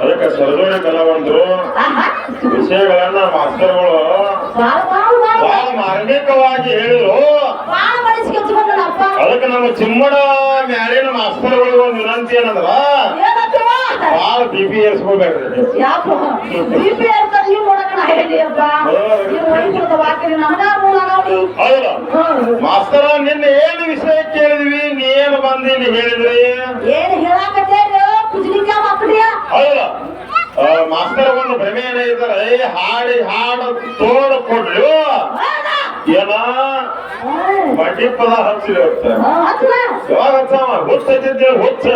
ಅದಕ್ಕೆ ಸರ್ಜೋಡಿ ಕಲಾವಂತರು ವಿಷಯಗಳನ್ನ ಮಾಸ್ತರ್ಗಳು ಬಾಳ ಬಾಳ ಬಾಳ. ಬಹಳ ಮಾರ್ಮಿಕವಾಗಿ ಹೇಳಿದ್ರು. ಬಾಳ ಅದಕ್ಕೆ ನಮ್ಮ ಚಿಮ್ಮಡ ಮ್ಯಾಲಿನ ಮಾಸ್ತರ್ಗಳು ಒಂದು ವಿನಂತಿ ಏನಂದ್ರ? ಬಹಳ ಬಿ ಪಿ ಹೌದಾ. ಮಾಸ್ತರ ನಿನ್ನೆ ಏನು ವಿಷಯ ಕೇಳಿದ್ವಿ? ನೀ ಏನು ಬಂದು ಇಲ್ಲಿ ಹೇಳಿದ್ರಿ ಏನ್ ಹೇಳಾಕತ್ತೇರಿ ಕುಜ್ಲಿಕ್ಕ ಮಕ್ಕಳಿಯ ಹೌದಾ ಆ, ಮಾಸ್ತರ ಒಂದು ಭ್ರಮೆ ಇದ್ದಾರೆ ಹಾಡಿ ಹಾಡು ತೋಡ ಕೊಡ್ರಿ ಏನ? ಬಡ್ಡಿ ಪದ ಹಚ್ಚಿರಿ ಹೊತ್ತ ಯಾವಾಗ ಹಚ್ಚವ ಹುಚ್ಚ.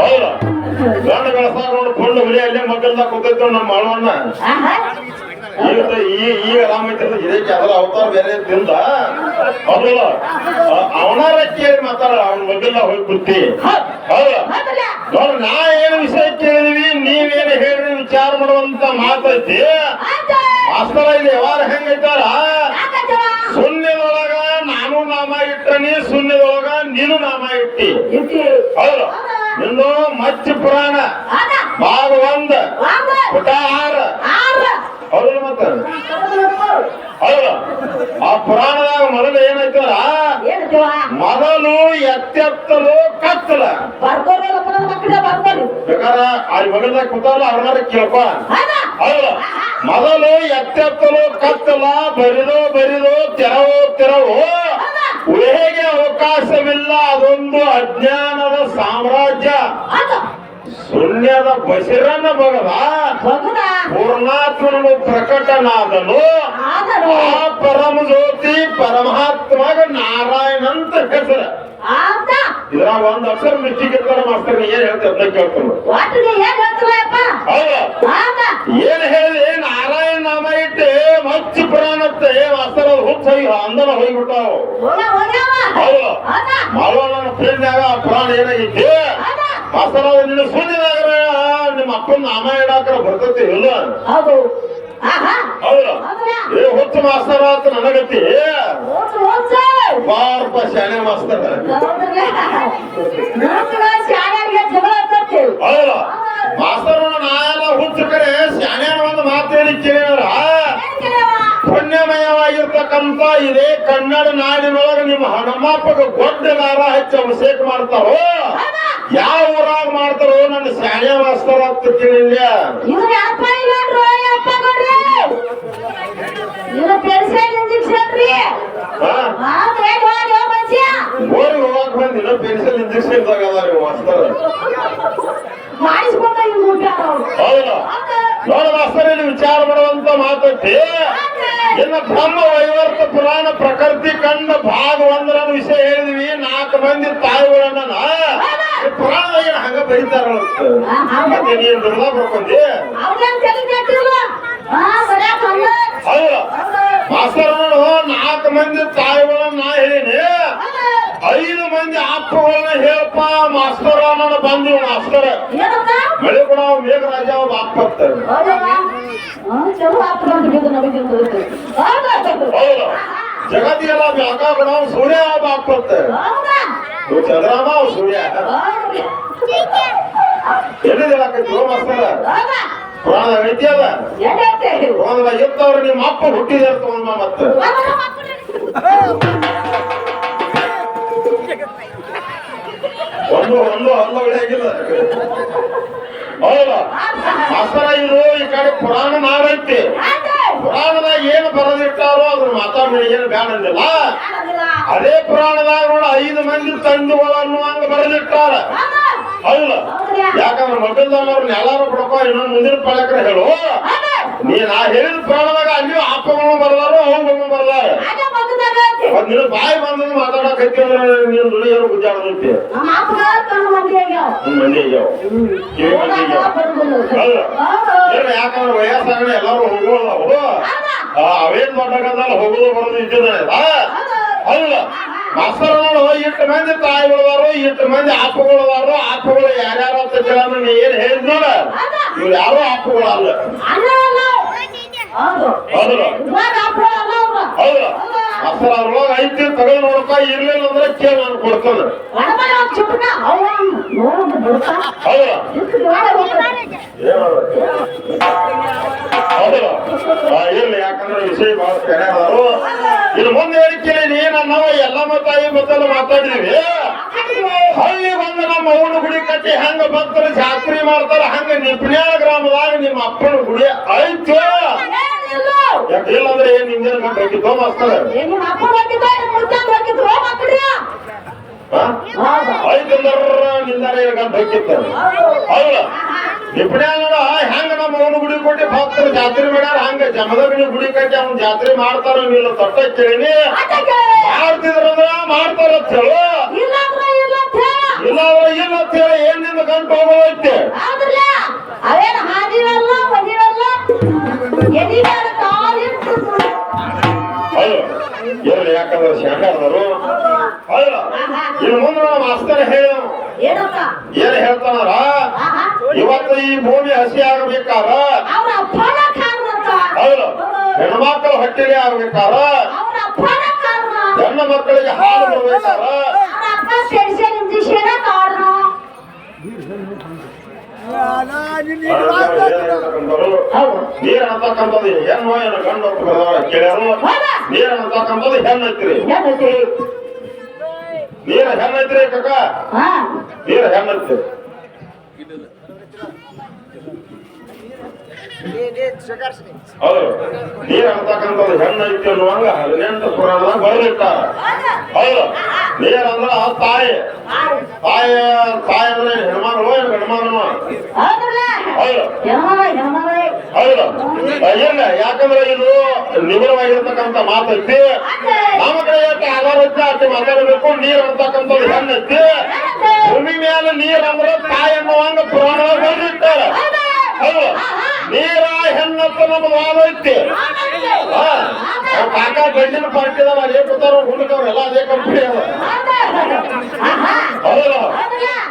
ಹೌದಾ. ಗಂಡ ಬೆಳಸಾಗ ನೋಡಿ ಕೊಂಡು ಹುಲಿ ಅಲ್ಲೇ ಮಗ್ಗಲ್ದಾಗ ಕೂತೈತೆ ನಮ್ಮ ಮಾಳವಣ್ಣ ಈಗ ಈ ಈಗ ಇದಕ್ಕೆ ಅದರ ಅವತಾರ ಬೇರೆ ತಿಂದ ಹೌದಲ್ಲ? ಅವನಾರ ಕೇಳಿ ಮಾತಾಡ ಅವನ ಮಗ್ಗಲ್ದಾಗ ಹೋಗಿ ಕೂತಿ ಹೌದಾ. ನೋಡ್ರಿ ನಾ ಏನು ವಿಷಯ ಕೇಳಿದ್ವಿ ನೀವೇನು ಹೇಳ್ರಿ ವಿಚಾರ ಮಾಡುವಂತ ಮಾತೈತಿ ಮಾಸ್ತರ ಇಲ್ಲಿ ಯಾವಾರ ಹೆಂಗೈತಾರ ಶೂನ್ಯದೊಳಗ ನಾನು ನಾಮ ಇಟ್ಟನಿ ಶೂನ್ಯದೊಳಗ ನೀನು ನಾಮ ಇಟ್ಟಿ. ಹೌದು. ನಿಂದು ಮಚ್ಚ ಪುರಾಣ. ಭಾಗ ಒಂದ್. ಪುಟ ಆರ. ಹೌದಲ್ಲ ಮತ್ತ? ಹೌದ ಆ ಪುರಾಣದಾಗ ಮೊದಲು ಏನೈತಲ್ಲ ಮೊದಲು ಎತ್ತೆತ್ತಲು ಕತ್ತಲ. ಬೇಕಾದ್ರ ಅಲ್ಲಿ ಮಗಲ್ದಾಗ ಕೂತಾರಲ್ಲ ಅವ್ರನ್ನಾರ ಕೇಳ್ಕೊ. ಹೌದ? ಮೊದಲು ಎತ್ತೆತ್ತಲು ಕತ್ತಲ ಬರಿದು ಬರಿದು ತೆರವು ತೆರವು. ಊಹೆಗೆ ಅವಕಾಶವಿಲ್ಲ ಅದೊಂದು ಅಜ್ಞಾನದ ಸಾಮ್ರಾಜ್ಯ. ಶೂನ್ಯದ ಬಸಿರನ್ನ ಬಗದ. ಪೂರ್ಣಾತ್ಮನು ಪ್ರಕಟನಾದನು. ಆ ಪರಮ ಜ್ಯೋತಿ ನಾರಾಯಣ ಅಂತ ಹೆಸರು. ಇದ್ರಾಗ ಒಂದ್ ಅಕ್ಷರ ಮಿಸ್ಟಿಕಿರ್ತಾರ ಮಾಸ್ತರ್ ಏನ್ ಹೇಳ್ತಾರೆ ಕೇಳ್ಕೊಂಡು ಏನ್ ಹೇಳಿ ನಾರಾಯಣ ನಾಮ ಇಟ್ಟು ಮಚ್ಚ ಪುರಾಣತ್ತೆ ಮಾಸ್ತರ್ ಅವ್ರು ಹುಚ್ಚ ಅಂದನ ಹೋಗ್ಬಿಟ್ಟಾವು. ಹೌದು. ಮಾಲವನ ಪ್ರೇಮ್ಯಾಗ ಆ ಪುರಾಣ ಏನಾಗಿತ್ತು? ಮಾಸ್ತರ್ ಅವ್ರು ನಿನ್ನ ಸುಳ್ಳಿದಾಗ್ರ ನಿಮ್ಮ ಅಪ್ಪನ ನಾಮ ಇಡಾಕರ ಬರ್ತೈತಿ ಇಲ್ಲ? ಹೌದು. ಏ ಹುಚ್ಚ ಮಾಸ್ತರ್ ಅಂತ ನನಗತಿ ಓಡ್ಸು. ಬಾರಪ್ಪ ಮಾಸ್ತರ ಹೌದಲ್ಲ? ಮಾಸ್ತರ್ ನಾಯೆಲ್ಲ ಹುಚ್ಚ ಕರೆ ಶಾಣೆ ಒಂದು ಮಾತು ಹೇಳಿ ಕೇಳಿದ್ರ? ಪುಣ್ಯಮಯವಾಗಿರ್ತಕ್ಕಂತ ಇದೇ ಕನ್ನಡ ನಾಡಿನೊಳಗೆ ನಿಮ್ಮ ಹನುಮಪ್ಪಗ ಗೊಡ್ಡಲಾರ ಹೆಚ್ಚು ಅಭಿಷೇಕ ಮಾಡ್ತಾರೋ? ಯಾವ ಊರಾಗ ಮಾಡ್ತಾರೋ ನನ್ನ ಶಾಲೆ ಮಾಸ್ತರ್ ಅಂತ ಕೇಳಿಲ್ಲ ಇವ್ರು ಪೆನ್ಸಿಲ್ ಇಂಜೆಕ್ಷನ್ ರೀ. ಹಾ ಹೌದು, ಏನ್ ಮಾಡಿ ಹೋಗ್ ಮನುಷ್ಯ? ಗೋರಿಗೆ ಹೋಗಕ್ ಬಂದಿನ ಪೆನ್ಸಿಲ್ ಇಂಜೆಕ್ಷನ್ ತಗದಾರ ಮಾಸ್ತರ್ ಮಾಡಿಸ್ಕೊಂಡ ಇವ್ರು ಹುಟ್ಟ್ಯಾರ ಅವ್ರು. ಹೌದಾ ಹೌದು. ನೋಡ ಮಾಸ್ತರ್ ಇಲ್ಲಿ ವಿಚಾರ ಮಾಡುವಂತ ಮಾತೈತಿ ಇನ್ನು ಬ್ರಹ್ಮ ವೈವರ್ತ ಪುರಾಣ ಪ್ರಕೃತಿ ಕಂಡ ಭಾಗ ಒಂದರ ವಿಷಯ ಹೇಳಿದ್ವಿ. ನಾಲ್ಕು ಮಂದಿ ತಾಯಿಗಳನ್ನ ಪುರಾಣದಾಗ ಹಂಗ ಬರೀತಾರ ಮತ್ತೆ ನೀನ್ ದುರ್ಲಾ ಬರ್ಕೊಂಡಿ. ಮಾಸ್ತರ್ ನಾಲ್ಕು ಮಂದಿ ತಾಯಿಗಳನ್ನ ನಾ ಹೇಳಿನಿ. ಐದು ಮಂದಿ ಅಪ್ಪಗಳನ್ನ ಹೇಳಪ್ಪ ಮಾಸ್ತರ್ ಅನ್ನೋಣ ಮಾಸ್ತರ. ಮಾಸ್ತರ್? ಮಳೆ ಕೂಡ ಮೇಘರಾಜ ಅವ್ರ ಅಪ್ಪ ಅಂತ ಹೌದವ್ವ? ಹಾ, ಚಲೋ ಆತು ನೋಡಿ ಬಿದ್ದು ನಮಗೆ ಗೊತ್ತು. ಹೌದು. ಜಗತ್ತಿಗೆಲ್ಲ ಸೂರ್ಯ ಚಂದ್ರಮ್ಮ ಅವ್ ಸೂರ್ಯ. ಮಾಸ್ತರ ಐತಿ ಅದ. ಎಲ್ಲಿ ಐತೆ? ಎತ್ತವ್ರು ನಿಮ್ಮ ಅಪ್ಪ ಹುಟ್ಟಿದ ತಗೊಂಡ ಮತ್ತೆ. ಒಂದು ಒಂದು ಹಲ್ಲ ಹೊಳೆಯಾಗಿಲ್ಲ ಹೌದಾ ಅಸರ ಇದು ಈ ಕಡೆ ಪುರಾಣ ಆಯ್ತು. ಪುರಾಣದಾಗ ಏನು ಬರೆದಿಟ್ಟಾರೋ ಅದ್ರ ಮಾತಾಡಿ ಏನು ಕಾಣೋದಿಲ್ಲ. ಅದೇ ಪುರಾಣದಾಗ ನೋಡ ಐದು ಮಂದಿ ತಂದುಗಳನ್ನು ಹಂಗ ಬರೆದಿಟ್ಟಾರ ಹೌದಾ? ಹೌದಲ್ಲ. ಯಾಕಂದ್ರೆ ಮೊದಲ್ದವ್ರನ್ನ ಎಲ್ಲಾರು ಬಿಡಪ್ಪ ಇನ್ನೊಂದು ಮುಂದಿನ ಪಾಲಕರ ಹೇಳು ಹೌದಾ? ನೀ ನಾ ಹೇಳಿದ ಪುರಾಣದಾಗ ಅಲ್ಲಿಯೂ ಅಪ್ಪಗಳು ಬರ್ದಾರು ಅವುಗಳು ಬರ್ದಾರ. ಮತ್ ನಿನ್ನ ಬಾಯಿ ಬಂದದ್ದು ಮಾತಾಡಕೈತಿ ಅಂದ್ರೆ ನೀನು ಏನು ಏನು ಯಾಕಂದ್ರೆ ವಯಸ್ಸಾಗಣೆ ಎಲ್ಲಾರು ಹೋಗೋದವು ಹೌದಾ? ಅವೇನ್ ಮಾಡ್ಬೇಕಂದ್ರೆ ಹೋಗೋದು ಬರೋದು ಇದ್ದಿದ್ದಾನೆ ಹೌದು. ಹೌದಲ್ಲ ಮಾಸ್ತರ್ ನೋಡು ಮಂದಿ ತಾಯಿಗಳದಾರು ಇಟ್ಟು ಮಂದಿ ಆಪಗಳದಾರು ಆಪಗಳು ಯಾರ್ಯಾರು ಅಂತ ಕೇಳೋಣ ಏನ್ ಹೇಳಿದ್ ನೋಡ. ಹೌದಾ? ಇವ್ರು ಯಾರು ಆಪಗಳಲ್ಲ ಅಣ್ಣ ಅಲ್ಲ. ಹೌದು. ಹೌದಲ್ಲ ಇವಾಗ ಅಪ್ಪ ಅಲ್ಲ ಅವ್ರು. ಹೌದಲ್ಲ ಹೌದಾ? ಅಸರ ಅದ್ರೊಳಗ ಐತಿ ನೋಡಪ್ಪ ಇರ್ಲಿಲ್ಲ ಅಂದ್ರೆ ಕೇಳ ನಾನು ಕೊಡ್ತಾನೆ ಯಾಕಂದ್ರೆ ವಿಷಯ ಬಹಳ ಕೆರೆ ಅದಾರು ಇನ್ನು ಮುಂದೆ ಹೇಳಿಕೆ ನೀನ ನಾವು ಎಲ್ಲಮ್ಮ ತಾಯಿ ಮೊದಲು ಮಾತಾಡಿದೀವಿ. ಹಳ್ಳಿ ಬಂದು ನಮ್ಮ ಅವನ ಗುಡಿ ಕಟ್ಟಿ ಹೆಂಗ ಭಕ್ತರು ಜಾತ್ರೆ ಮಾಡ್ತಾರ ಹಂಗ ನಿಪ್ನ್ಯಾಳ ಗ್ರಾಮದಾಗ ನಿಮ್ಮ ಅಪ್ಪನ ಗುಡಿ. ಯಾಕೆ ಇಲ್ಲಂದ್ರೆ ಏನ್ ಹಿಂದಿನ ಗಂಟೆ ಹೋಗಿದ್ದೋ ಮಾಸ್ತರ ಏ, ನಿಮ್ಮ ಅಪ್ಪ ಹೋಗಿದ್ದ ನಿಮ್ಮ ಮುದ್ದಾನ್ ಹೋಗಿದ್ರು ಹೋಗ್ ಮಕ್ಕಳ್ರಿ. ಹೌದು. ಐತಂದ್ರ ನಿಂದಾನೆ ಗಂಟೆ ಹೋಗಿತ್ತ ಹೌದ ನಿಪ್ನ್ಯಾಳ ಹೆಂಗ ನಮ್ಮ ಅವನ ಗುಡಿ ಕೊಟ್ಟಿ ಭಕ್ತರು ಜಾತ್ರೆ ಮಾಡ್ಯಾರ ಹಂಗ ಜಮದಿನ ಗುಡಿ ಕಟ್ಟಿ ಅವ್ನ ಜಾತ್ರೆ ಮಾಡ್ತಾರ ನೀವು ತೊಟ್ಟ ಕೇಳಿ. ಮಾಡ್ತಿದ್ರಂದ್ರ ಮಾಡ್ತಾರ ಅಂತ ಇಲ್ಲ ಅವ್ರ ಇಲ್ಲ ಅಂತ ಹೇಳ. ಏನ್ ನಿನ್ನ ಗಂಟು ಹೋಗೋದೈತೆ? ಅವೇನ್ ಕಾಲಿಟ್ಟು ಯಾಕಂದ್ರೆ ಶಾಂಡಾರದರು ಹೌದು ಇನ್ನು ಮುಂದೆ ನಮ್ಮ ಮಾಸ್ತರ್ ಹೇಳ? ಏನ್ ಹೇಳ್ತಾನಾರ. ಇವತ್ತು ಈ ಭೂಮಿ ಹಸಿ ಆಗಬೇಕಾದ? ಮಕ್ಕಳು ಹೌದು. ಹೆಣ್ಮಕ್ಳು ಹೊಟ್ಟೆಗೆ ಆಗ್ಬೇಕಾದ. ಹೆಣ್ಣು ಮಕ್ಕಳಿಗೆ ಹಾಲು ಬರ್ಬೇಕಾದ. ನೀರ್ ಅಂತಕ್ಕಂಥದ್ದು ಹೆಣ್ಣು ಏನು ಗಂಡು ಕೇಳ ಕೇಳ್ಯಾರು. ನೀರ್ ಅಂತಕ್ಕಂಥದ್ದು ಹೆಣ್ಣು ಐತ್ರಿ? ನೀರ ಹೆಣ್ಣೈತ್ರಿ ಕಕ್ಕ ಹಾ. ನೀರ ಹೆಣ್ಣೈತ್ರಿ ಹೌದು. ನೀರ್ ಅಂತಕ್ಕಂಥದ್ದು ಹೆಣ್ಣೈತಿ ಅನ್ನುವಂಗ ಹದಿನೆಂಟು ಪುರಾಣದಾಗ ಬರೆದಿಟ್ಟಾರ ಹೌದು. ನೀರ್ ಅಂದ್ರ ತಾಯಿ. ತಾಯಿ. ತಾಯಿ ಅಂದ್ರೆ ಹೆಣ್ಮಗಳು ಏನು? ಹೌದು. ಇಲ್ಲ ಯಾಕಂದ್ರೆ ಇದು ನಿಬಿಡವಾಗಿರ್ತಕ್ಕಂಥ ಮಾತೈತಿ ನಮ್ಮ ಕಡೆ ಯಾಕೆ ಆಧಾರ ಐತಿ ಅಷ್ಟು ಮಾತಾಡಬೇಕು. ನೀರ್ ಅಂತಕ್ಕಂಥದ್ದು ಹೆಣ್ಣೈತಿ ಭೂಮಿ ಮೇಲೆ ನೀರ್ ಅಂದ್ರೆ ತಾಯಿ ಅನ್ನುವಂಗ ಪುರಾಣದಾಗ ಬರೆದಿಟ್ಟಾರ. ನೀರ ಹೆಣ್ಣಪ್ಪ ನಮ್ದು ವಾದ ಐತಿ ಕಾಕ ಗಂಡಿನ ಪಾರ್ಟಿದಾರ ಅದೇ ಕೊಡ್ತಾರ ಹುಡುಗವ್ರು ಎಲ್ಲ ಅದೇ ಕಂಪ್ನಿ ಅದ. ಹೌದು.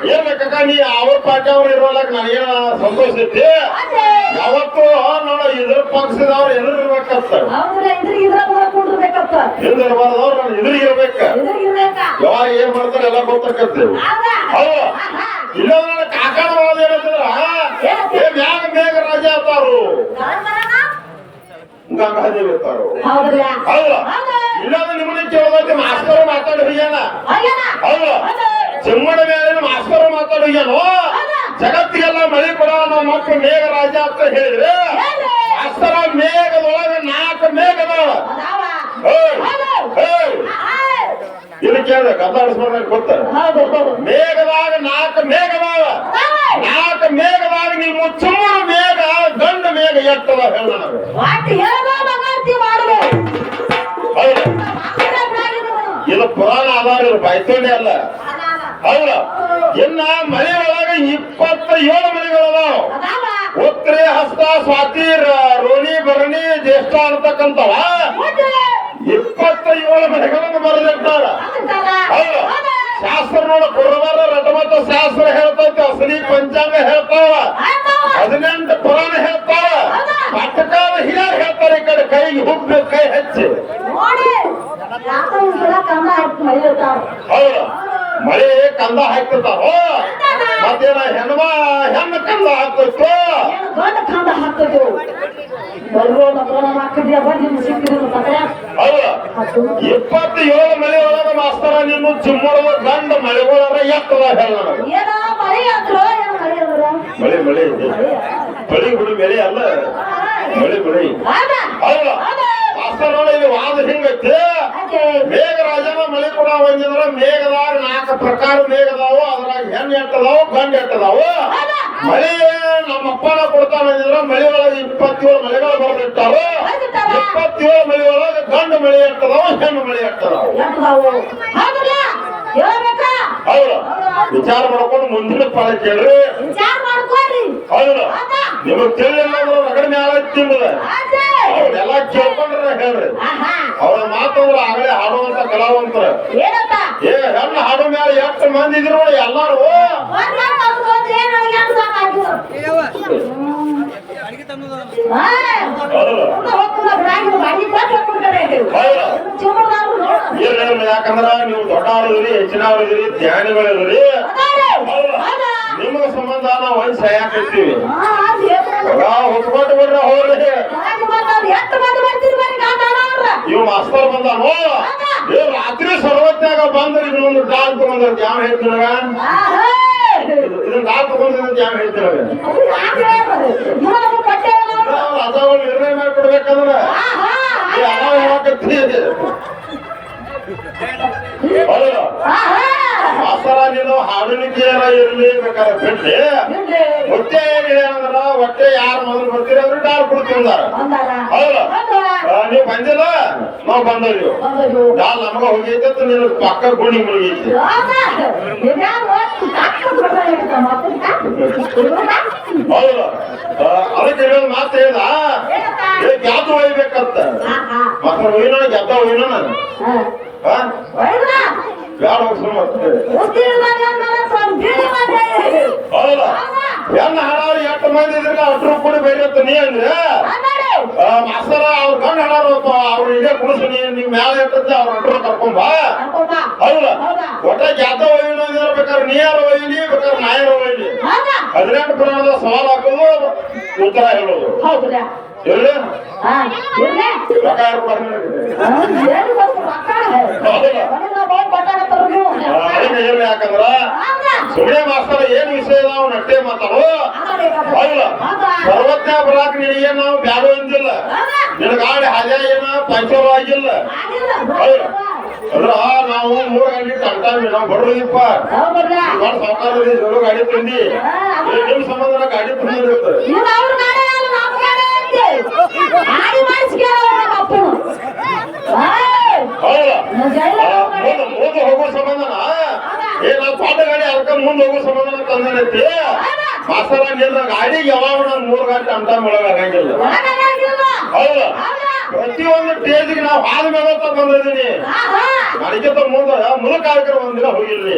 ಏನ್ ಕಕ್ಕ ನೀ ಅವ್ರ ಪಾರ್ಟಿ ಅವ್ರು ಇರೋಲಕ್ ನನಗೇನ ಸಂತೋಷ ಐತಿ ಯಾವತ್ತು ನೋಡ ಇದ್ರ ಪಕ್ಷದವ್ರು ಎದುರಿರ್ಬೇಕಂತ. ಹೌದ್ರಲ್ಲ, ಇರಬಾರ್ದವ್ರು ನಾನು ಎದುರಿಗಿರ್ಬೇಕ. ಯಾವಾಗ ಏನ್ ಮಾಡ್ತಾರೆ ಎಲ್ಲ ಗೊತ್ತಿರ್ತೇವೆ? ಇಲ್ಲ ನನ್ನ ಕಾಕನ ಮಾಡೋದು ಏನಂತಂದ್ರ ಏ ಮ್ಯಾಗ ಮೇಘ ರಾಜ ಆತಾರು ಗಣಮರನ? ಗಂಗಾದೇವಿ ಇರ್ತಾರು ಹೌದ್ರಲ್ಲ? ಹೌದು. ಹೌದು. ಇಲ್ಲಾಂದ್ರೆ ನಿಮ್ಮನ್ನ ಕೇಳೋದೈತಿ ಮಾಸ್ತರ್ ಮಾತಾಡಿ ಹೋಗ್ಯಾನ. ಹೋಗ್ಯಾನ? ಹೌದು. ಹೌದು. ಚೆಮ್ಮಡ ಮೇಲೆ ಮಾಸ್ತರ್ ಮಾತಾಡಿ ಹೋಗ್ಯಾನು? ಜಗತ್ತಿಗೆಲ್ಲ ಮಳೆ ಕೊಡ ನಮ್ಮ ಮಕ್ಕಳು ಮೇಘ ರಾಜ ಅಂತ ಹೇಳಿದ್ರೆ ಹೇಳು. ಮಾಸ್ತರ ಮೇಘದೊಳಗೆ ನಾಲ್ಕು ಮೇಘ ಅದಾವ ಅದಾವ? ಹೇಯ್, ಹೌದು. ಹೇಯ್. ಆಹಾ. ಇದು ಕೇಳಿದೆ ಕದ್ದಾಡಿಸ್ಕೊಂಡ್ರೆ ಗೊತ್ತ. ಮೇಘದಾಗ ನಾಲ್ಕು ಮೇಘ ಅದಾವ ಅದಾವ. ನಾಲ್ಕು ಮೇಘದಾಗ ನೀವು ಚೂರು ಮೇಘ ಗಂಡ ಮೇಘ ಎಟ್ಟದ ಹೇಳ. ಇದು ಪುರಾಣ ಆಧಾರ ಇದು ಅಲ್ಲ. ಹೌದ. ಇನ್ನ ಮಳೆ ಒಳಗೆ ಇಪ್ಪತ್ತ ಏಳು ಮನೆಗಳದಾವ. ಉತ್ತರೆ ಹಸ್ತ ಸ್ವಾತಿ ರೋಣಿ ಭರಣಿ ಜ್ಯೇಷ್ಠ ಅಂತಕ್ಕಂಥವ. ಒಟ್ಟು ಇಪ್ಪತ್ತ ಏಳು ಮನೆಗಳನ್ನು ಬರೆದಿರ್ತಾರ. ಶಾಸ್ತ್ರ ನೋಡ ಗುರುವಾರ ರಟಮತ ಶಾಸ್ತ್ರ ಹೇಳ್ತೈತೆ ಅಸಲಿ ಪಂಚಾಂಗ ಹೇಳ್ತಾವ. ಹದಿನೆಂಟು ಪುರಾಣ ಹೇಳ್ತಾವ. ಪಟ್ಟಕಾಲ ಹಿರಿಯರು ಹೇಳ್ತಾರೆ ಈ ಕಡೆ ಕೈಗೆ ಹುಬ್ಬ ಕೈ ಹಚ್ಚಿ. ನೋಡಿ ಈ ಸಲ ಮಳೆ ಇರ್ತಾವ. ಹೌದು. ಮಳೆ ಕಂದ ಹಾಕ್ತಿರ್ತಾರ ಮತ್ತೇನ ಹೆಣ್ಮ ಹೆಣ್ಣು ಕಂದ ಹಾಕ್ತಿತ್ತು ಏನು ದೊಡ್ಡ ಕಂದ ಹಾಕ್ತೈತು. ಬರ್ರೋ ಮಕ್ಕಳ ಮಕ್ಕಳಿಗೆ ಬಂದು ನಿಮ್ಗೆ ಸಿಕ್ಕಿದ್ರು ಪತ್ರ. ಹೌದು. ಇಪ್ಪತ್ತು ಏಳು ಮಳೆ ಒಳಗ ಮಾಸ್ತರ ನಿಮ್ಮ ಚಿಮ್ಮಡದ ಗಂಡ ಮಳೆಗಳ ಎತ್ತದ ಹೇಳ ಮಳೆ ಮಳೆ ಮಳೆ ಮಳೆ ಅಲ್ಲ. ಮಳೆ ಮಳೆ ಹೌದಾ? ಹೌದು ಹೌದು. ಮಾಸ್ತರ ನೋಡಿ ಇದು ವಾದ ಹಿಂಗೈತಿ ಅದೇ. ಮೇಘರಾಜನ ಮಳೆ ಕೂಡ ಬಂದಿದ್ರ ಮೇಘದಾಗ ನಾಲ್ಕು ಪ್ರಕಾರ ಮೇಘ ಅದಾವು ಅದ್ರಾಗ ಹೆಣ್ಣು ಎಟ್ಟದಾವು ಗಂಡು ಎಟ್ಟದಾವು ಹೌದಾ? ಮಳೆ ನಮ್ಮ ಅಪ್ಪನ ಕೊಡ್ತಾನ ಅಂದಿದ್ರ ಮಳೆ ಒಳಗೆ ಇಪ್ಪತ್ತೇಳು ಮಳೆಗಳು ಬರ್ದಿರ್ತಾವ ಬರ್ದಿರ್ತಾವ. ಇಪ್ಪತ್ತೇಳು ಮಳೆ ಒಳಗೆ ಗಂಡು ಮಳೆ ಎಟ್ಟದಾವು ಹೆಣ್ಣು ಮಳೆ ಎಟ್ಟದಾವು ವಿಚಾರ ಮಾಡ್ಕೊಂಡು ಮುಂದಿನ ಪಾಲ ಕೇಳ್ರಿ. ವಿಚಾರ ಮಾಡ್ಕೊಳ್ರಿ. ಹೌದು. ಹೌದಾ? ನಿಮಗ್ ತಿಳಿಯಲ್ಲ ತಿಂಬದ ಅದೇ. ಅವ್ರೆಲ್ಲ ಕೇಳ್ಕೊಂಡ್ರೆ ಹೇಳ್ರಿ. ಅವ್ರ ಮಾತಂದ್ರ ಆಗಲೇ ಹಾಡುವಂತ ಕಲಾವಂತರ? ಏ ಹೆಣ್ಣ ಹಾಡು ಮೇಲೆ ಎಷ್ಟು ಮಂದಿ ಇದ್ರು ಎಲ್ಲಾರು. ಹೋದ್ರೆ ಯಾಕಂದ್ರ ನೀವು ದೊಡ್ಡವರಿದ್ರಿ ಹೆಚ್ಚಿನವರಿದ್ರಿ ಅದಾರೆ. ಅದ. ನಿಮ್ಮ ಸಂಬಂಧ ನಾವು ವಯಸ್ಸು ಹಾಕಿರ್ತೀವಿ. ಹೊತ್ಕೊಟ್ಟು ಬಿಡ್ರಿ ಹೋಗ್ರಿ? ಇವ್ ಮಾಸ್ತರ್ ಬಂದಾನು ಏ ರಾತ್ರಿ ಸರ್ವತ್ನಾಗ ಬಂದ್ರಿ ಒಂದು ಡಾಲ್ ತಗೊಂಡ್ರೆ ಯಾವ ಹೇಳ್ತೀನಿ ಆ, ಹೇ. ಇದನ್ನ ಡಾಲ್ ತಗೊಂಡ್ರೆ ಯಾವ ಹೇಳ್ತೀನಿ ಅದಾವ ನಿರ್ಣಯ ಮಾಡ್ಕೊಡ್ಬೇಕಂದ್ರ ಆಹಾ, ಈ ಹಾಡುಣಿಕೆಯರ ಇರ್ಲಿ ಬೇಕಾದ್ರೆ ಇರ್ಲಿ. ಹೊಟ್ಟೆ ಏನಂದ್ರ ಹೊಟ್ಟೆ ಯಾರು ಮೊದಲು ಬರ್ತೀರಿ ಅಂದ್ರೆ ಡಾಲ್ ಕೊಡ್ತಿಂದಾರ ಹೌದಾ ನೀವ್ ಬಂದಿಲ್ಲ? ನಾವ್ ಬಂದವ್ರಿ. ಡಾಲ್ ನಮಗ ಹೋಗೈತೆ ಅಂತ ನೀನು ಪಕ್ಕ ಗುಣಿ ಮುಳುಗೈತಿ. ಹೌದಾ? ಮತ್ತೆ ಅದಕ್ಕೆ ಹೇಳೋದು ಮಾತು ಹೇಳ್ದ? ಏ ಗೆದ್ದು ಒಯ್ಬೇಕಂತ. ಮಕ್ಕಳು ಒಯ್ಯೋಣ ಗೆದ್ದ ಒಯ್ಯೋಣ? ಯಾರು. ಹೌದಲ್ಲ ಎಷ್ಟು ಮಂದಿ ಇದ್ರಲ್ಲ ಅಟ್ರು ಕೂಡ ಬೇರೆ ನೀ ಅಂದ್ರೆ ಮಾಸ್ತರ ಅವ್ರ ಗಂಡ ಹಾಡಾರು ಅವ್ರು ಇದೇ ಕುಡಿಸಿ ನೀ ನೀವು ಮ್ಯಾಲ ಇರ್ತದೆ ಅವ್ರ ಅಟ್ರು ಕರ್ಕೊಂಡ್ ಬಾ ಕರ್ಕೊಂಡ್ ಬಾ. ಹೌದಲ್ಲ ಹೌದಾ? ಒಟ್ಟ ಗೆದ್ದ ಒಯ್ಯೋಣ ಬೇಕಾದ್ರೆ ನೀ ಯಾರು ಒಯ್ಲಿ ಬೇಕಾದ್ರೆ ನಾ ಯಾರು ಒಯ್ಲಿ ಹೌದಾ? ಹದಿನೆಂಟು ಪ್ರಮಾಣದ ಸವಾಲ್ ಹಾಕೋದು ಉತ್ತರ ಹೇಳೋದು ಹೌದಲ್ಲ? ಯಾಕಂದ್ರ? ಸುಮ್ಮನೆ ಮಾಸ್ತರ ಏನ್ ವಿಷಯ ನಾವು ನಟ್ಟೆ ಮಾತಾಡೋ. ಹೌದಲ್ಲ. ಹೌದಾ? ಸರ್ವಜ್ಞ ಬರಾಕ್ ನಿನಗೆ ನಾವು ಬ್ಯಾಡ ಅಂದಿಲ್ಲ? ನಿನಗ ಗಾಡಿ ಹಜ ಏನ ಪಂಚರ್ ಆಗಿಲ್ಲ. ಆಗಿಲ್ಲ. ಹೌದಾ. ಅಂದ್ರ ನಾವು ಮೂರ್ ಗಂಟೆ ಟಂಟಾಮಿ ನಾವು ಬಡ್ರಿಪ್ಪ ಜೋರು ಗಾಡಿ ತಂದಿ. ನಿಮ್ ಸಂಬಂಧ ಗಾಡಿ ತಂದಿರುತ್ತೆ ಇದು ಅವ್ರ ಗಾಡಿ ಅಲ್ಲ, ನಮ್ಮ ಗಾಡಿ ಐತಿ. ಗಾಡಿ ಮಾಡಿಸ್ಕೊಳ್ಳೋ ನಮ್ಮ ಅಪ್ಪನು. ಏಯ್! ಹೌದಾ ನಮ್ಮ ಜೈಲ ಆ, ಮುಂದ್ ಹೋಗೋ ಸಂಬಂಧನ ನಾವು ಪಾಠ ಗಾಡಿ ಅದಕ್ಕ ಮುಂದ್ ಹೋಗೋ ಸಂಬಂಧನ ತಂದೈತಿ ಮಾಸ್ತರ ನಿನ್ನ ಗಾಡಿಗೆ ಯಾವಾಗ ಮೂರು ಗಂಟೆ ಅಂತ ಒಳಗ ಆಗಂಗಿಲ್ಲ ಹೌದಾ ಹೌದಾ? ಪ್ರತಿಯೊಂದು ಸ್ಟೇಜ್ಗೆ ನಾವು ಹಾಲು ಮೇಳತ್ತ ಬಂದಿದ್ದೀನಿ. ನನಗಿಂತ ಮುಂದ ಮುಲಕ ಕಾರ್ಯಕ್ರಮ ಒಂದಿನ ಹೋಗಿಲ್ರಿ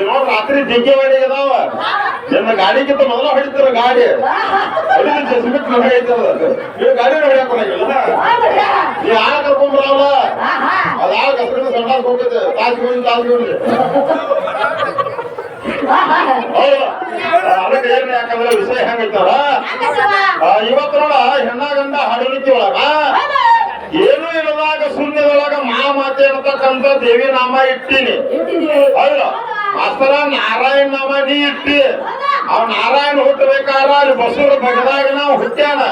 ನೋಡ್ ರಾತ್ರಿ ಜಿಗ್ಗೆ ಗಾಡಿ ಅದಾವ. ನಿನ್ನ ಗಾಡಿಗಿಂತ ಮೊದಲ ಹೊಡಿತಾರ ಗಾಡಿ. ಐತದ ನೀವು ಗಾಡಿ ಹೊಡಿಯಕ್ ಬರಂಗಿಲ್ಲ ಹೌದಾ? ನೀ ಆಳ ಕರ್ಕೊಂಡ್ಬರಲ್ಲ ಆಹಾ. ಅದ ಆಳ ಕಸ್ಕೊಂಡು ಸಣ್ಣ ತಾಜ್ಕೊಂಡು ಆಹಾ. ಹೌದಾ ಅದಕ್ಕೆ ಏನ್ ಯಾಕಂದ್ರೆ ವಿಷಯ ಹೆಂಗಿರ್ತಾರ ಇವತ್ತು ನೋಡ ಹೆಣ್ಣಾಗಂಡ ಗಂಡ ಹಡಲಿಕ್ಕೆ ಒಳಗ? ಏನು ಇಲ್ಲದಾಗ ಶೂನ್ಯದೊಳಗ ಮಾ ಮಾತೆ ಅನ್ನತಕ್ಕಂತ ದೇವಿ ನಾಮ ಇಟ್ಟಿನಿ. ಅಲ್ಲ ಮಾಸ್ತರ ನಾರಾಯಣ ನಾಮ ನೀ ಇಟ್ಟಿ. ಅವ್ ನಾರಾಯಣ ಹುಟ್ಟಬೇಕಾರ ಅಲ್ಲಿ ಬಸೂರ ಬಗದಾಗ ನಾವು ಹುಟ್ಟ್ಯಾನ.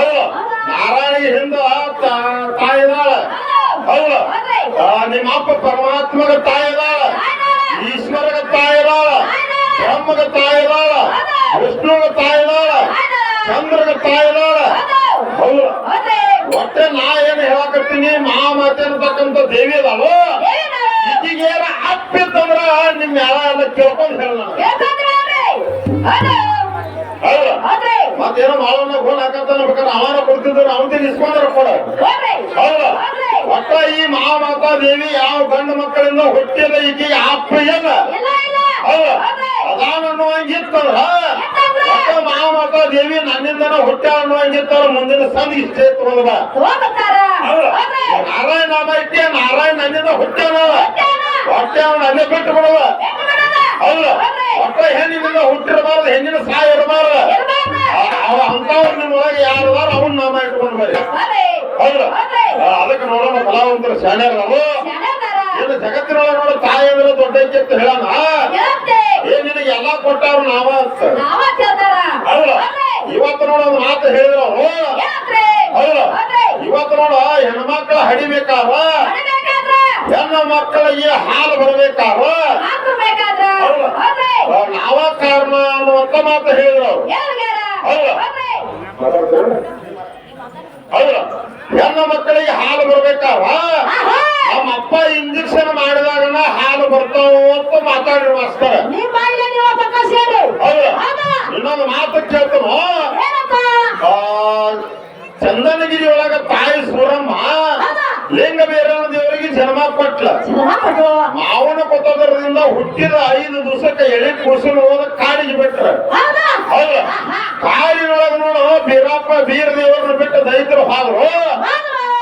ಅಲ್ಲ ನಾರಾಯಣ ಹಿಂದ ತಾಯಿದಾಳ. ಅಲ್ಲ ನಿಮ್ಮ ಅಪ್ಪ ಪರಮಾತ್ಮಗ ತಾಯಿದಾಳ. ಈಶ್ವರಗ ತಾಯಿದಾಳ ಬ್ರಹ್ಮದ ತಾಯಿದಾಳ ವಿಷ್ಣುಗ ತಾಯಿದಾಳ ಚಂದ್ರನ ತಾಯಿದಾಳ ಹೌದು? ಒಟ್ಟೆ ನಾ ಏನ್ ಹೇಳಕತ್ತೀನಿ? ಮಹಾಮಾತೆ ಅಂತಕ್ಕಂಥ ದೇವಿ ಏನು? ಈಗೇನ ಅಪ್ಪಿತ್ತಂದ್ರ ನಿಮ್ ಯಾರ ಎಲ್ಲ ಕೇಳ್ಕೊಂಡ್ ಹೇಳ? ಹೌದು. ಮತ್ತೇನೋ ಮಾವನ್ನ ಫೋನ್ ಹಾಕಂತಾನ ಬೇಕಾದ್ರೆ ಅವನ ಕೊಡ್ತಿದ್ರು ಅವನಿಗೆ ಇಸ್ಕೊಂಡ್ರ ಕೊಡ. ಹೌದು. ಒಟ್ಟ ಈ ಮಹಾಮಾತಾ ದೇವಿ ಯಾವ ಗಂಡ ಮಕ್ಕಳಿಂದ ಹುಟ್ಟಿದ ಐತಿ ಅಪ್ಪ ಇಲ್ಲ. ಹೌದು. ಅದಾನ ಅನ್ನುವಂಗಿತ್ತಲ್ಲ ಮಹಾಮಾತಾ ದೇವಿ ನನ್ನಿಂದ ಹುಟ್ಟ ಅನ್ನುವಂಗಿತ್ತಾರ ಮುಂದಿನ ಸಣ್ಣ ಇಷ್ಟೇ ತಗೊಂಡ. ನಾರಾಯಣ ನಾಮ ಇಟ್ಟೆ ನಾರಾಯಣ ನನ್ನಿಂದ ಹುಟ್ಟ್ಯಾನ. ಹೊಟ್ಟೆ ಅವನ ಅಲ್ಲೇ ಬಿಟ್ಟು ಬಿಡುವ? ಹೌದು ಹೋಗ್ರಿ. ಒಟ್ಟ ಹೆಣ್ಣಿನಿಂದ ಹುಟ್ಟಿರಬಾರ್ದು ಹೆಣ್ಣಿನ ಸಾಯ. ಅವ ಅಂತವ್ರ ನಿಮ್ಮೊಳಗೆ ಯಾರು ಅವನ್ ನಾಮ ಇಟ್ಕೊಂಡು ಬರ್ರಿ ಅದಕ್ಕೆ ನೋಡೋಣ ಕಲಾವಂತರ ಶಾಣ್ಯರ ನಾವು. ಏನು ಜಗತ್ತಿನೊಳಗೆ ನೋಡ ತಾಯಿ ಅಂದ್ರೆ ದೊಡ್ಡ ಐತಿ ಅಂತ ಹೇಳೋಣ? ಹೇಳ್ತೆ. ಏ ನಿನಗೆ ಎಲ್ಲಾ ಕೊಟ್ಟವ್ರು ನಾವ ಅಂತ. ನಾವ ಕೇಳ್ತಾರ. ಹೌದು ಹೋಗ್ರಿ. ಇವತ್ತು ನೋಡ ಮಾತು ಹೇಳಿದ್ರು ಅವರು. ಹೇಳ್ತ್ರಿ. ಹೌದು ಇವತ್ತು ನೋಡ ಹೆಣ್ಮಕ್ಳ ಹಡಿಬೇಕಾವ. ಹೆಣ್ಣು ಮಕ್ಕಳಿಗೆ ಹಾಲು ಬರಬೇಕಾವ ನಾವ ಕಾರಣ ಅನ್ನುವಂತ ಮಾತು ಹೇಳಿದ್ರು ಹೇಳ್ಗ್ಯಾರ. ಹೌದು. ಹೆಣ್ಣು ಮಕ್ಕಳಿಗೆ ಹಾಲು ಬರ್ಬೇಕಾವ. ನಮ್ಮ ಅಪ್ಪ ಇಂಜೆಕ್ಷನ್ ಮಾಡಿದಾಗ ಹಾಲು ಬರ್ತಾವ ಅಂತ ಮಾತಾಡಿ ಮಾಸ್ತರ? ಇನ್ನೊಂದು ಮಾತು ಕೇಳ್ತಾನ? ಚಂದನಗಿರಿ ಒಳಗ ತಾಯಿ ಸೂರಮ್ಮ? ಲಿಂಗ ಬೇರೆ ದೇವರಿಗೆ ಜನ್ಮ ಕೊಟ್ಲ. ಮಾವನ ಕೂತದ್ರದಿಂದ ಹುಟ್ಟಿದ ಐದು ದಿವಸಕ್ಕೆ ಎಳೆ ಕೂಸಲು ಹೋದ ಕಾಡಿಗೆ ಬಿಟ್ರ. ಹೌದಾ? ಕಾಡಿನೊಳಗ ನೋಡು ಬೀರಪ್ಪ ಬೀರ ದೇವರನ್ನ ಬಿಟ್ಟು ದೈತರು ಹಾದ್ರು.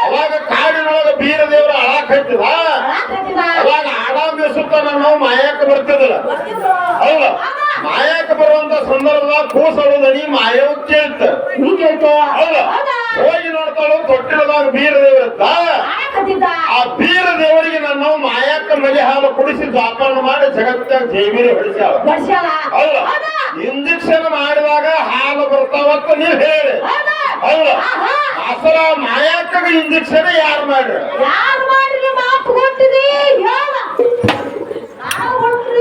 ಅವಾಗ ಕಾಡಿನೊಳಗ ಬೀರ ದೇವರ ಅಳಾಕ್ ಕಟ್ಟಿದ ಅವಾಗ ಆಡ ಮೇಸುತ್ತ ನಾವು ಮಾಯಕ್ಕ ಬರ್ತಿದಿಲ್ಲ? ಹೌದ? ಮಾಯಕ್ಕ ಬರುವಂತ ಸಂದರ್ಭದಾಗ ಕೂಸಳದನಿ ಮಾಯವ ಕೇಳ್ತ. ಅಲ್ಲ ಹೋಗಿ ನೋಡ್ತಾಳು ತೊಟ್ಟಿಲದಾಗ ಬೀರ ದೇವರತ್ತ ಆ ಬೀರ ದೇವರಿಗೆ ನಾನು ಮಾಯಾಕ ಮಲೆ ಹಾಲು ಕುಡಿಸಿ ಜಾಪಾನ ಮಾಡಿ ಜಗತ್ತಾಗ ಜೈವೀರಿ ಹೊಡಿಸ್ಯಾಳ. ಅಲ್ಲ ಇಂಜೆಕ್ಷನ್ ಮಾಡಿದಾಗ ಹಾಲು ಬರ್ತಾವಂತ ನೀವು ಹೇಳಿ. ಅಲ್ಲ ಅಸಲ ಮಾಯಾಕ ಇಂಜೆಕ್ಷನ್ ಯಾರು ಮಾಡ್ರಿ ಯಾರು ಮಾಡ್ರಿ ಮಾತು ಕೊಟ್ಟಿದೆ ಹೇಳ ನಾವು ಕೊಟ್ರಿ ಹೌದು ಹೌದು ನೀವು ಮಾಸ್ತರ್ ನೀನು ಹುಟ್ಟಿಲ್ಲ